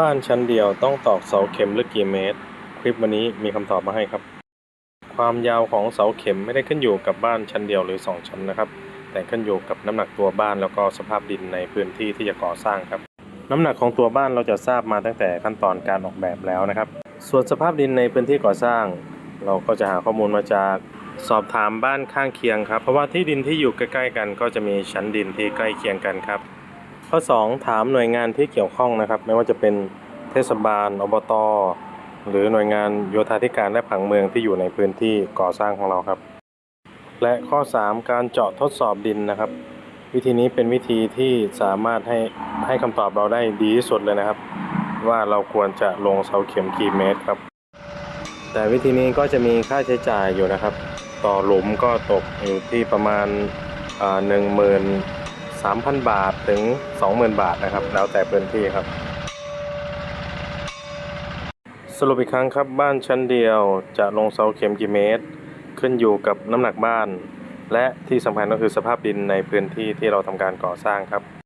บ้านชั้นเดียวต้องตอกเสาเข็มลึกกี่เมตร คลิปวันนี้มีคำตอบมาให้ครับ ความยาวของเสาเข็มไม่ได้ขึ้นอยู่กับบ้านชั้นเดียวหรือ 2 ชั้นนะครับ แต่ขึ้นอยู่กับน้ำหนักตัวบ้านแล้วก็สภาพดินในพื้นที่ที่จะก่อสร้างครับ น้ำหนักของตัวบ้านเราจะทราบมาตั้งแต่ขั้นตอนการออกแบบแล้วนะครับ ส่วนสภาพดินในพื้นที่ก่อสร้าง เราก็จะหาข้อมูลมาจากสอบถามบ้านข้างเคียงครับ เพราะว่าที่ดินที่อยู่ใกล้ๆกัน ก็จะมีชั้นดินที่ใกล้เคียงกันครับ ข้อ 2 ถามหน่วยงานที่เกี่ยวข้องนะครับ ไม่ว่าจะเป็นเทศบาลอบตหรือหน่วยงานโยธาธิการและผังเมืองที่อยู่ในพื้นที่ก่อสร้างของเราครับ และข้อ 3 การเจาะทดสอบดินนะครับ วิธีนี้เป็นวิธีที่สามารถให้ให้คำตอบเราได้ดีที่สุดเลยนะครับ ว่าเราควรจะลงเสาเข็มกี่เมตรครับ แต่วิธีนี้ก็จะมีค่าใช้จ่ายอยู่นะครับ ต่อหลุมก็ตกอยู่ที่ประมาณหนึ่งหมื่น สามพันบาทถึงสองหมื่นบาทนะครับ แล้วแต่พื้นที่ครับ สรุปอีกครั้งครับบ้านชั้นเดียวจะลงเสาเข็มกี่เมตร ขึ้นอยู่กับน้ำหนักบ้าน และที่สำคัญก็คือสภาพดินในพื้นที่ที่เราทำการก่อสร้างครับ